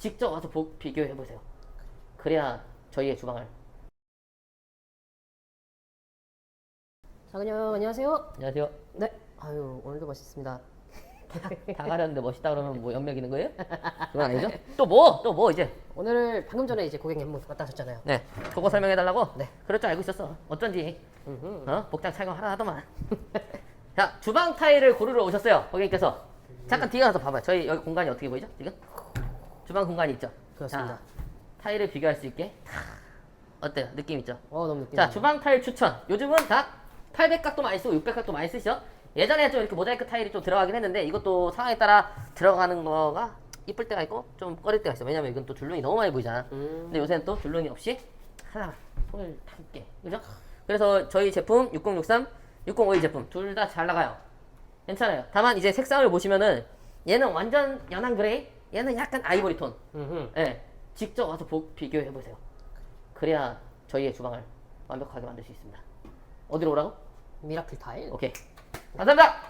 직접 와서 보, 비교해 보세요. 그래야 저희의 주방을 장은영 안녕하세요. 안녕하세요. 네. 아유 오늘도 멋있습니다. 다 가렸는데 멋있다 그러면 뭐 연맥 있는 거예요? 그건 아니죠? 또 뭐? 또 뭐 이제? 오늘 방금 전에 이제 고객님 한번 왔다 하셨잖아요. 네. 그거 설명해 달라고? 네. 그럴 줄 알고 있었어. 어쩐지. 어? 복장 착용하라 하더만. 자, 주방 타일을 고르러 오셨어요. 고객님께서. 잠깐 뒤에 가서 봐봐요. 저희 여기 공간이 어떻게 보이죠? 지금? 주방 공간이 있죠? 그렇습니다. 자, 타일을 비교할 수 있게. 탁. 어때요? 느낌 있죠? 어 너무 느낌. 자, 주방 타일 추천. 요즘은 다 800각도 많이 쓰고 600각도 많이 쓰시죠? 예전에 좀 이렇게 모자이크 타일이 좀 들어가긴 했는데 이것도 상황에 따라 들어가는 거가 이쁠 때가 있고 좀 꺼릴 때가 있어. 왜냐면 이건 또 줄눈이 너무 많이 보이잖아. 음. 근데 요새는 또 줄눈이 없이 하나 통을 함께. 그죠? 그래서 저희 제품 6063, 6052 제품 둘 다 잘 나가요. 괜찮아요. 다만 이제 색상을 보시면은 얘는 완전 연한 그레이, 얘는 약간 아이보리 톤. 음흠. 예. 직접 와서 보, 비교해 보세요. 그래야 저희의 주방을 완벽하게 만들 수 있습니다. 어디로 오라고? 미라클 타일. 오케이. 감사합니다.